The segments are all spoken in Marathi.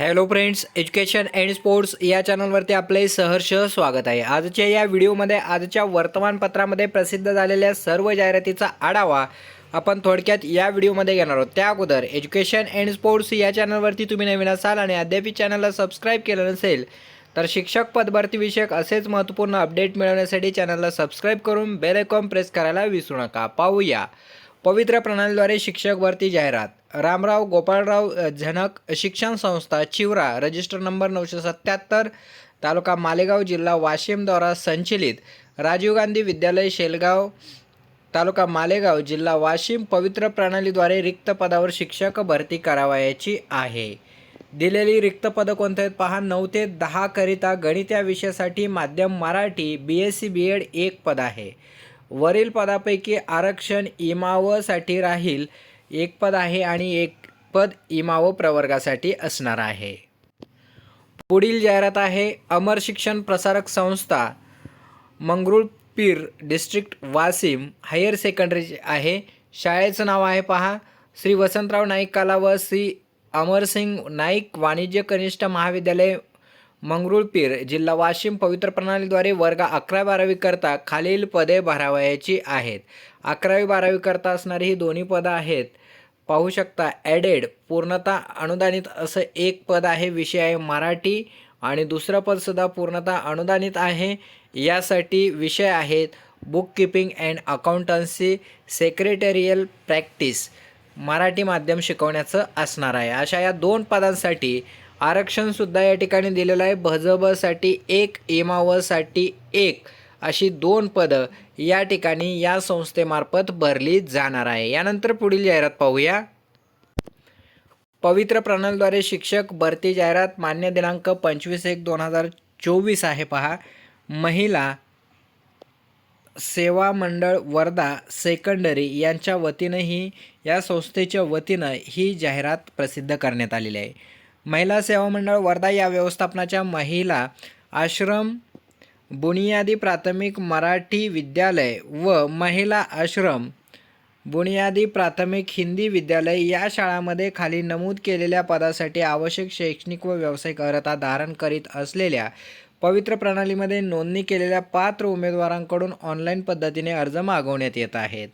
Hello friends education and sports या चॅनलवरती आपले सहर्ष स्वागत आहे. आजच्या या व्हिडिओमध्ये आजच्या वर्तमानपत्रामध्ये प्रसिद्ध झालेल्या सर्व जाहिरातीचा आढावा आपण थोडक्यात या व्हिडिओमध्ये घेणार आहोत. त्या अगोदर एज्युकेशन अँड स्पोर्ट्स या चॅनलवरती तुम्ही नवीन असाल आणि अद्याप चॅनलला सबस्क्राईब केलं नसेल तर शिक्षक पदभरतीविषयक असेच महत्त्वपूर्ण अपडेट मिळवण्यासाठी चॅनलला सबस्क्राईब करून बेल आयकॉन प्रेस करायला विसरू नका. पाहूया. पवित्र प्रणालीद्वारे शिक्षक भरती जाहिरात. रामराव गोपाळराव झनक शिक्षण संस्था चिवरा रजिस्टर नंबर नऊशे सत्याहत्तर तालुका मालेगाव जिल्हा वाशिमद्वारा संचलित राजीव गांधी विद्यालय शेलगाव तालुका मालेगाव जिल्हा वाशिम पवित्र प्रणालीद्वारे रिक्त पदावर शिक्षक भरती करावयाची आहे. दिलेली रिक्त पदं कोणते आहेत पहा नऊ ते दहाकरिता गणित या विषयासाठी माध्यम Marathi B S C B Ed एक पद आहे. वरील पदापैकी आरक्षण इमावसाठी राहील. एक पद आहे आणि एक पद इमाव प्रवर्गासाठी असणार आहे. पुढील जाहिरात आहे Amar Shikshan Prasarak Sanstha Mangrulpir district Washim higher secondary आहे. शाळेचं नाव आहे पहा. श्री वसंतराव नाईक कला व श्री अमरसिंग नाईक वाणिज्य कनिष्ठ महाविद्यालय मंगरुळपीर जिल्हा वाशिम पवित्र प्रणालीद्वारे वर्ग अकरा बारावी करता खालील पदे भरावयाची आहेत. अकरावी बारावी करता असणारी ही दोन्ही पदं आहेत. पाहू शकता ॲडेड पूर्णतः अनुदानित असं एक पद आहे विषय आहे मराठी आणि दुसरं पदसुद्धा पूर्णतः अनुदानित आहे. यासाठी विषय आहेत book keeping and accountancy secretarial practice Marathi माध्यम शिकवण्याचं असणार आहे. अशा या दोन पदांसाठी आरक्षणसुद्धा या ठिकाणी दिलेलं आहे. भजबसाठी एक इमावसाठी एक अशी दोन पदं या ठिकाणी या संस्थेमार्फत भरली जाणार आहे. यानंतर पुढील जाहिरात पाहूया. पवित्र प्रणालीद्वारे शिक्षक भरती जाहिरात मान्य दिनांक पंचवीस एक दोन हजार चोवीस आहे पहा. महिला सेवा मंडळ वर्धा सेकंडरी यांच्या वतीनंही या संस्थेच्या वतीनं ही जाहिरात प्रसिद्ध करण्यात आलेली आहे. महिला सेवा मंडळ वर्धा या व्यवस्थापनाच्या महिला आश्रम बुनियादी प्राथमिक मराठी विद्यालय व महिला आश्रम बुनियादी प्राथमिक हिंदी विद्यालय या शाळांमध्ये खाली नमूद केलेल्या पदासाठी आवश्यक शैक्षणिक व व्यावसायिक अर्हता धारण करीत असलेल्या पवित्र प्रणालीमध्ये नोंदणी केलेल्या पात्र उमेदवारांकडून ऑनलाईन पद्धतीने अर्ज मागवण्यात येत आहेत.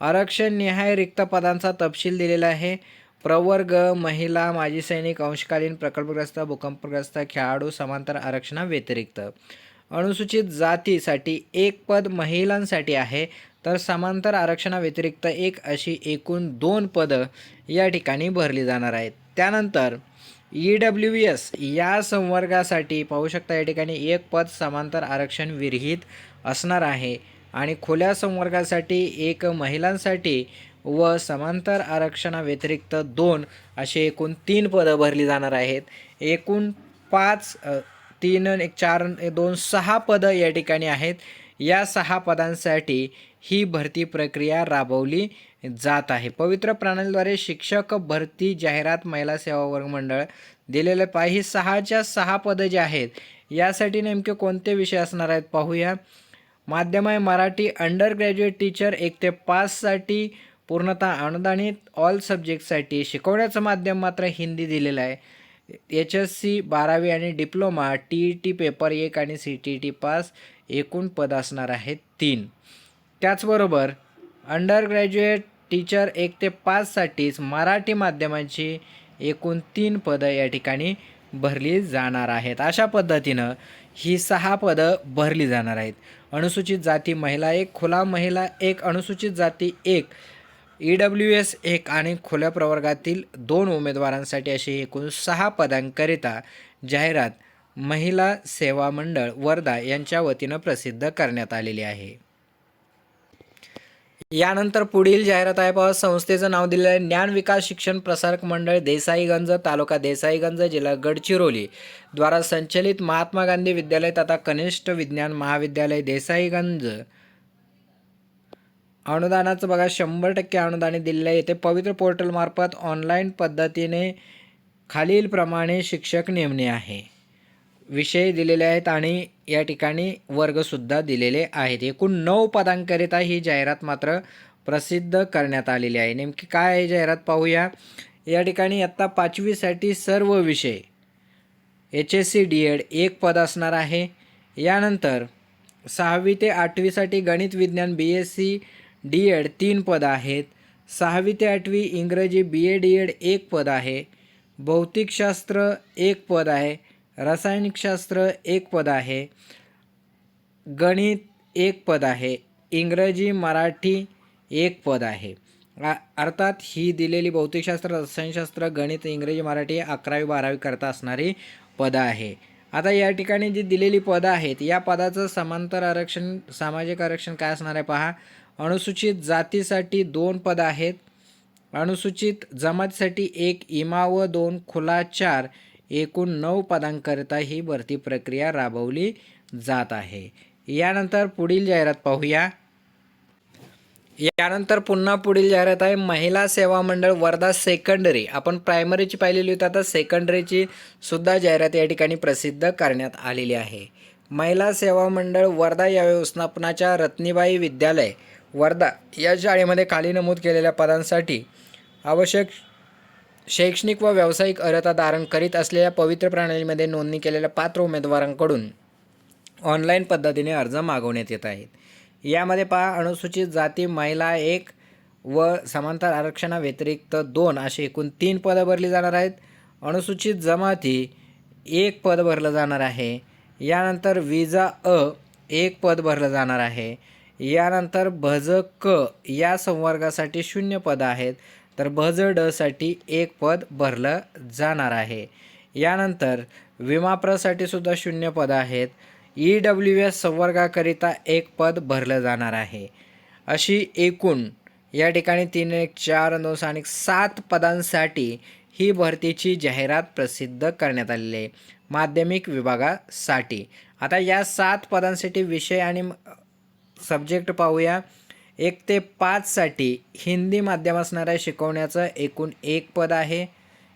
आरक्षण निहाय रिक्त पदांचा तपशील दिलेला आहे. प्रवर्ग महिला माजी सैनिक अंशकालीन प्रकल्पग्रस्त भूकंपग्रस्त खेळाडू समांतर आरक्षणाव्यतिरिक्त अनुसूचित जातीसाठी एक पद महिलांसाठी आहे तर समांतर आरक्षणाव्यतिरिक्त एक अशी एकूण दोन पदं या ठिकाणी भरली जाणार आहेत. त्यानंतर ई डब्ल्यू एस या संवर्गासाठी पाहू शकता या ठिकाणी एक पद समांतर आरक्षण विरहित असणार आहे. आणि खुल्या संवर्गासाठी एक महिलांसाठी व समांतर आरक्षणाव्यतिरिक्त दोन असे एकूण तीन पदं भरली जाणार आहेत. एकूण पाच तीन आणि एक चार दोन सहा पदं या ठिकाणी आहेत. या सहा पदांसाठी ही भरती प्रक्रिया राबवली जात आहे. पवित्र प्रणालीद्वारे शिक्षक भरती जाहिरात महिला सेवा वर्ग मंडळ दिलेलं पा ही सहाच्या सहा पदं जे आहेत यासाठी नेमके कोणते विषय असणार आहेत पाहूया. माध्यम आहे मराठी अंडर ग्रॅज्युएट टीचर एक ते पाचसाठी पूर्णतः अनुदानित ऑल सब्जेक्टसाठी शिकवण्याचं माध्यम मात्र हिंदी दिलेलं आहे. एच एस सी बारावी आणि diploma T E T paper एक आणि सी टी टी पास एकूण पद असणार आहेत तीन. त्याचबरोबर अंडर ग्रॅज्युएट टीचर एक ते पाचसाठीच मराठी माध्यमांची एकूण तीन पदं या ठिकाणी भरली जाणार आहेत. अशा पद्धतीनं ही सहा पदं भरली जाणार आहेत. अनुसूचित जाती महिला एक खुला महिला एक अनुसूचित जाती एक ई डब्ल्यू एस एक आणि खुल्या प्रवर्गातील दोन उमेदवारांसाठी अशी एकूण सहा पदांकरिता जाहिरात महिला सेवा मंडळ वर्धा यांच्या वतीनं प्रसिद्ध करण्यात आलेली आहे. यानंतर पुढील जाहिरात आहे पहा. संस्थेचं नाव दिलेलं आहे ज्ञान विकास शिक्षण प्रसारक मंडळ देसाईगंज तालुका देसाईगंज जिल्हा गडचिरोली द्वारा संचलित महात्मा गांधी विद्यालय तथा कनिष्ठ विज्ञान महाविद्यालय देसाईगंज अनुदानाचं बघा शंभर टक्के अनुदाने दिलेलं आहे. येथे पवित्र पोर्टलमार्फत ऑनलाईन पद्धतीने खालीलप्रमाणे शिक्षक नेमणे आहे. विषय दिलेले आहेत आणि या ठिकाणी वर्गसुद्धा दिलेले आहेत. एकूण नऊ पदांकरिता ही जाहिरात मात्र प्रसिद्ध करण्यात आलेली आहे. नेमकी काय आहे जाहिरात पाहूया. या ठिकाणी आत्ता पाचवीसाठी सर्व विषय. H S C D Ed एक पद असणार आहे. यानंतर सहावी ते आठवीसाठी गणित विज्ञान B S C D Ed तीन पदं आहेत. सहावी ते आठवी इंग्रजी बी ए डी एड एक पद आहे. भौतिकशास्त्र एक पद आहे. रासायनिकशास्त्र एक पद आहे. गणित एक पद आहे. इंग्रजी मराठी एक पद आहे. अर्थात ही दिलेली भौतिकशास्त्र रसायनशास्त्र गणित इंग्रजी मराठी अकरावी बारावी करता असणारी पदं आहे. आता या ठिकाणी जी दिलेली पदं आहेत या पदाचं समांतर आरक्षण सामाजिक आरक्षण काय असणार आहे पहा. अनुसूचित जातीसाठी दोन पदं आहेत. अनुसूचित जमातीसाठी एक इमा व दोन खुला चार एकूण नऊ पदांकरिता ही भरती प्रक्रिया राबवली जात आहे. यानंतर पुढील जाहिरात पाहूया. यानंतर पुन्हा पुढील जाहिरात आहे. महिला सेवा मंडळ वर्धा सेकंडरी. आपण प्रायमरीची पाहिलेली होती. आता सेकंडरीची सुद्धा जाहिरात या ठिकाणी प्रसिद्ध करण्यात आलेली आहे. महिला सेवा मंडळ वर्धा या व्यवस्थापनाच्या रत्नीबाई विद्यालय वर्धा या शाळेमध्ये खाली नमूद केलेल्या पदांसाठी आवश्यक शैक्षणिक व व्यावसायिक अर्हता धारण करीत असलेल्या पवित्र प्रणालीमध्ये नोंदणी केलेल्या पात्र उमेदवारांकडून ऑनलाईन पद्धतीने अर्ज मागवण्यात येत आहेत. यामध्ये पहा अनुसूचित जाती महिला एक व समांतर आरक्षणाव्यतिरिक्त दोन असे एकूण तीन पदं भरली जाणार आहेत. अनुसूचित जमाती एक पद भरलं जाणार आहे. यानंतर विजा अ एक पद भरलं जाणार आहे. यानंतर भज क या संवर्गासाठी शून्य पदं आहेत. तर भज डसाठी एक पद भरलं जाणार आहे. यानंतर विमाप्रसाठी सुद्धा शून्य पदं आहेत. ई डब्ल्यू एस संवर्गाकरिता एक पद भरलं जाणार आहे. अशी एकूण या ठिकाणी तीन एक चार दोन आणि सात पदांसाठी ही भरतीची जाहिरात प्रसिद्ध करण्यात आलेली आहे. माध्यमिक विभागासाठी. आता या सात पदांसाठी विषय आणि सब्जेक्ट पाहूया. एक ते पाचसाठी हिंदी माध्यम असणार आहे शिकवण्याचं एकूण एक पद आहे.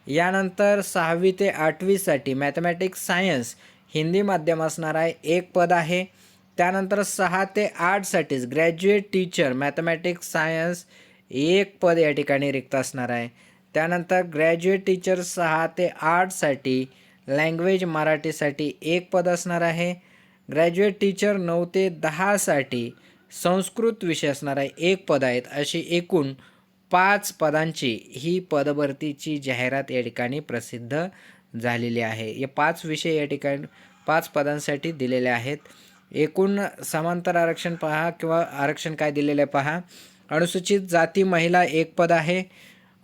यानंतर सहावी ते आठवीसाठी मॅथमॅटिक्स सायन्स हिंदी माध्यम असणार आहे एक पद आहे. त्यानंतर सहा ते आठसाठीच ग्रॅज्युएट टीचर मॅथमॅटिक्स सायन्स एक पद या ठिकाणी रिक्त असणार आहे. त्यानंतर ग्रॅज्युएट टीचर सहा ते आठसाठी लँग्वेज मराठीसाठी एक पद असणार आहे. ग्रॅज्युएट टीचर नऊ ते दहासाठी संस्कृत विषय असणारा एक पद आहेत. अशी एकूण पाच पदांची ही पदभरतीची जाहिरात या ठिकाणी प्रसिद्ध झालेली आहे. या पाच विषय या ठिकाणी पाच पदांसाठी दिलेले आहेत. एकूण समांतर आरक्षण पहा किंवा आरक्षण काय दिलेलं आहे पहा. अनुसूचित जाती महिला एक पद आहे.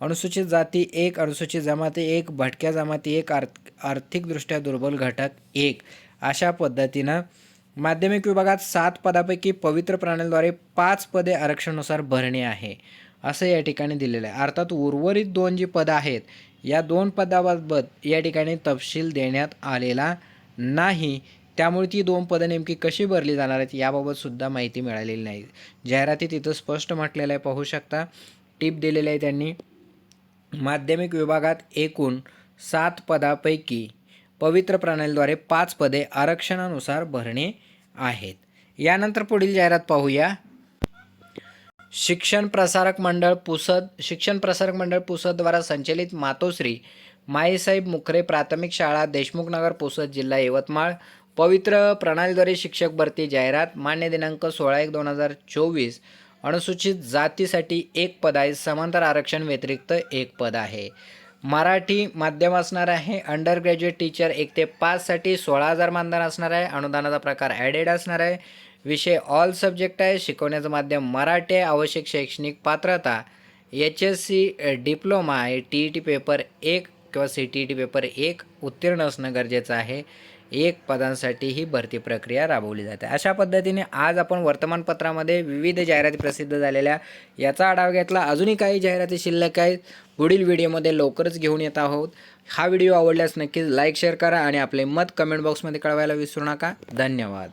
अनुसूचित जाती एक अनुसूचित जमाती एक भटक्या जमाती एक आर्थ आर्थिकदृष्ट्या दुर्बल घटक एक. अशा पद्धतीनं माध्यमिक विभागात सात पदापैकी पवित्र प्रणालीद्वारे पाच पदे आरक्षणानुसार भरणे आहे असं या ठिकाणी दिलेलं आहे. अर्थात उर्वरित दोन जी पदं आहेत या दोन पदाबाबत या ठिकाणी तपशील देण्यात आलेला नाही. त्यामुळे ती दोन पदं नेमकी कशी भरली जाणार आहेत याबाबतसुद्धा माहिती मिळालेली नाही. जाहिरातीत इथं स्पष्ट म्हटलेलं आहे पाहू शकता. टिप दिलेली आहे त्यांनी. माध्यमिक विभागात एकूण सात पदापैकी पवित्र प्रणालीद्वारे पाच पदे आरक्षणानुसार भरणे आहेत. यानंतर पुढील जाहिरात पाहूया. शिक्षण प्रसारक मंडळ पुसद शिक्षण प्रसारक मंडळ पुसदद्वारा संचलित मातोश्री माईसाहेब मुखरे प्राथमिक शाळा देशमुख नगर पुसद जिल्हा यवतमाळ. पवित्र प्रणालीद्वारे शिक्षक भरती जाहिरात मान्य दिनांक सोळा एक दोन हजार चोवीस. अनुसूचित जातीसाठी एक पद आहे समांतर आरक्षण व्यतिरिक्त एक पद आहे. मराठी माध्यम असणार आहे. अंडर ग्रॅज्युएट टीचर एक ते पाचसाठी सोळा हजार मानधन असणार आहे. अनुदानाचा प्रकार ॲडेड असणार आहे. विषय ऑल सब्जेक्ट आहे. शिकवण्याचं माध्यम मराठी आहे. आवश्यक शैक्षणिक पात्रता एच एस सी डिप्लोमा आहे. टी ई टी पेपर एक किंवा C T E T paper एक उत्तीर्ण असणं गरजेचं आहे. एक पदांसाठी ही भरती प्रक्रिया राबवली जाते. अशा पद्धतीने आज आपण वर्तमानपत्रामध्ये विविध जाहिराती प्रसिद्ध झालेल्या याचा आढावा घेतला. अजूनही काही जाहिराती शिल्लक आहेत. पुढील व्हिडिओमध्ये लवकरच घेऊन येत आहोत. हा व्हिडिओ आवडल्यास नक्कीच लाईक शेअर करा आणि आपले मत कमेंट बॉक्समध्ये कळवायला विसरू नका. धन्यवाद.